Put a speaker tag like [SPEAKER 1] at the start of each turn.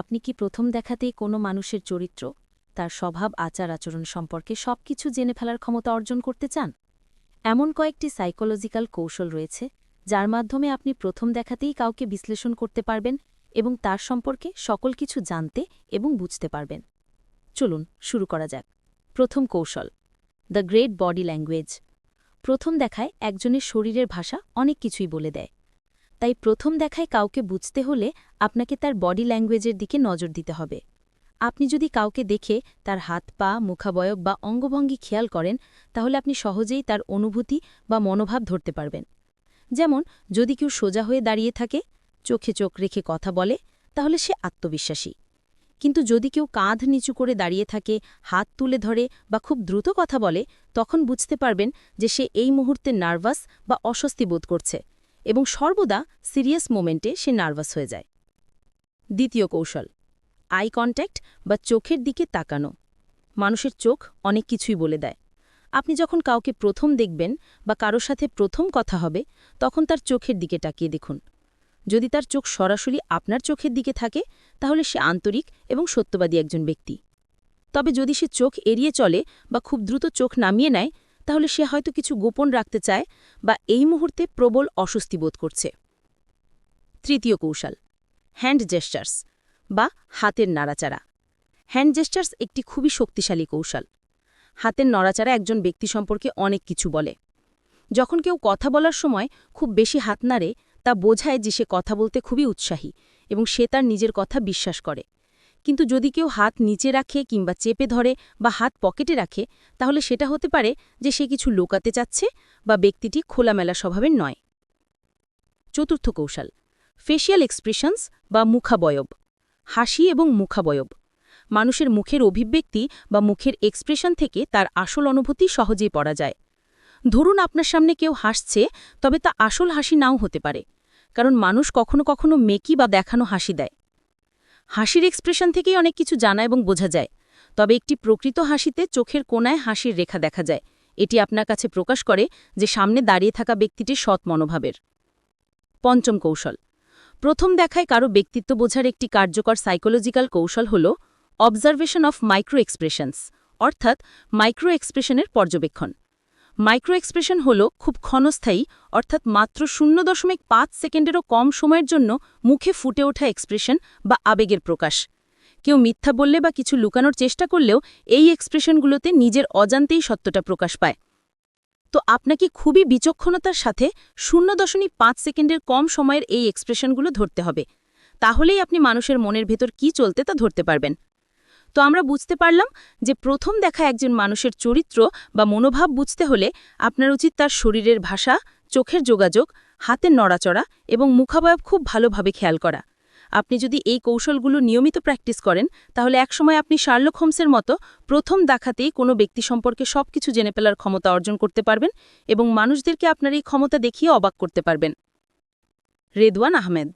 [SPEAKER 1] আপনি কি প্রথম দেখাতেই কোনো মানুষের চরিত্র, তার স্বভাব, আচার, আচরণ সম্পর্কে সবকিছু জেনে ফেলার ক্ষমতা অর্জন করতে চান? এমন কয়েকটি সাইকোলজিক্যাল কৌশল রয়েছে, যার মাধ্যমে আপনি প্রথম দেখাতেই কাউকে বিশ্লেষণ করতে পারবেন এবং তার সম্পর্কে সকল কিছু জানতে এবং বুঝতে পারবেন। চলুন শুরু করা যাক। প্রথম কৌশল, দ্য গ্রেট বডি ল্যাঙ্গুয়েজ। প্রথম দেখায় একজনের শরীরের ভাষা অনেক কিছুই বলে দেয়। তাই প্রথম দেখায় কাউকে বুঝতে হলে আপনাকে তার বডি ল্যাঙ্গুয়েজের দিকে নজর দিতে হবে। আপনি যদি কাউকে দেখে তার হাত পা, মুখাবয়ব বা অঙ্গভঙ্গি খেয়াল করেন, তাহলে আপনি সহজেই তার অনুভূতি বা মনোভাব ধরতে পারবেন। যেমন, যদি কেউ সোজা হয়ে দাঁড়িয়ে থাকে, চোখে চোখ রেখে কথা বলে, তাহলে সে আত্মবিশ্বাসী। কিন্তু যদি কেউ কাঁধ নিচু করে দাঁড়িয়ে থাকে, হাত তুলে ধরে বা খুব দ্রুত কথা বলে, তখন বুঝতে পারবেন যে সে এই মুহূর্তে নার্ভাস বা অস্বস্তি বোধ করছে। এবং সর্বদা সিরিয়াস মোমেন্টে সে নার্ভাস হয়ে যায়। দ্বিতীয় কৌশল, আই কন্ট্যাক্ট বা চোখের দিকে তাকানো। মানুষের চোখ অনেক কিছুই বলে দেয়। আপনি যখন কাউকে প্রথম দেখবেন বা কারও সাথে প্রথম কথা হবে, তখন তার চোখের দিকে তাকিয়ে দেখুন। যদি তার চোখ সরাসরি আপনার চোখের দিকে থাকে, তাহলে সে আন্তরিক এবং সত্যবাদী একজন ব্যক্তি। তবে যদি সে চোখ এড়িয়ে চলে বা খুব দ্রুত চোখ নামিয়ে নেয় তাহলে সে হয়তো কিছু গোপন রাখতে চায় বা এই মুহূর্তে প্রবল অস্বস্তি বোধ করছে। তৃতীয় কৌশল হ্যান্ড জেস্টার্স বা হাতের নাড়াচাড়া। হ্যান্ড জেস্টার্স একটি খুবই শক্তিশালী কৌশল। হাতের নড়াচাড়া একজন ব্যক্তি সম্পর্কে অনেক কিছু বলে। যখন কেউ কথা বলার সময় খুব বেশি হাত নাড়ে, তা বোঝায় যে সে কথা বলতে খুবই উৎসাহী এবং সে তার নিজের কথা বিশ্বাস করে। কিন্তু যদি কেউ হাত নিচে রাখে কিংবা চেপে ধরে বা হাত পকেটে রাখে, তাহলে সেটা হতে পারে যে সে কিছু লোকাতে চাচ্ছে বা ব্যক্তিটি খোলামেলা স্বভাবের নয়। চতুর্থ কৌশল ফেশিয়াল এক্সপ্রেশনস বা মুখাবয়ব। হাসি এবং মুখাবয়ব। মানুষের মুখের অভিব্যক্তি বা মুখের এক্সপ্রেশন থেকে তার আসল অনুভূতি সহজেই পড়া যায়। ধরুন আপনার সামনে কেউ হাসছে, তবে তা আসল হাসি নাও হতে পারে। কারণ মানুষ কখনো কখনো মেকি বা দেখানো হাসি দেয়। হাসির এক্সপ্রেশন থেকেই অনেক কিছু জানা এবং বোঝা যায়। তবে একটি প্রকৃত হাসিতে চোখের কোনায় হাসির রেখা দেখা যায়। এটি আপনার কাছে প্রকাশ করে যে সামনে দাঁড়িয়ে থাকা ব্যক্তিটি সৎ মনোভাবের। পঞ্চম কৌশল। প্রথম দেখায় কারও ব্যক্তিত্ব বোঝার একটি কার্যকর সাইকোলজিক্যাল কৌশল হল অবজারভেশন অফ মাইক্রো এক্সপ্রেশনস অর্থাৎ মাইক্রো এক্সপ্রেশনের পর্যবেক্ষণ। মাইক্রো এক্সপ্রেশন হল খুব ক্ষণস্থায়ী, অর্থাৎ মাত্র শূন্য দশমিক পাঁচ সেকেন্ডেরও কম সময়ের জন্য মুখে ফুটে ওঠা এক্সপ্রেশন বা আবেগের প্রকাশ। কেউ মিথ্যা বললে বা কিছু লুকানোর চেষ্টা করলেও এই এক্সপ্রেশনগুলোতে নিজের অজান্তেই সত্যটা প্রকাশ পায়। তো আপনাকে খুবই বিচক্ষণতার সাথে শূন্য দশমিক পাঁচ সেকেন্ডের কম সময়ের এই এক্সপ্রেশনগুলো ধরতে হবে। তাহলেই আপনি মানুষের মনের ভেতর কি চলতে তা ধরতে পারবেন। তো আমরা বুঝতে পারলাম যে প্রথম দেখা একজন মানুষের চরিত্র বা মনোভাব বুঝতে হলে আপনার উচিত তার শরীরের ভাষা, চোখের যোগাযোগ, হাতের নড়াচড়া এবং মুখাবয়ব খুব ভালোভাবে খেয়াল করা। আপনি যদি এই কৌশলগুলো নিয়মিত প্র্যাকটিস করেন, তাহলে একসময় আপনি শার্লক হোমসের মতো প্রথম দেখাতেই কোনো ব্যক্তি সম্পর্কে সবকিছু জেনে ফেলার ক্ষমতা অর্জন করতে পারবেন এবং মানুষদেরকে আপনার এই ক্ষমতা দেখিয়ে অবাক করতে পারবেন। রেদওয়ান আহমেদ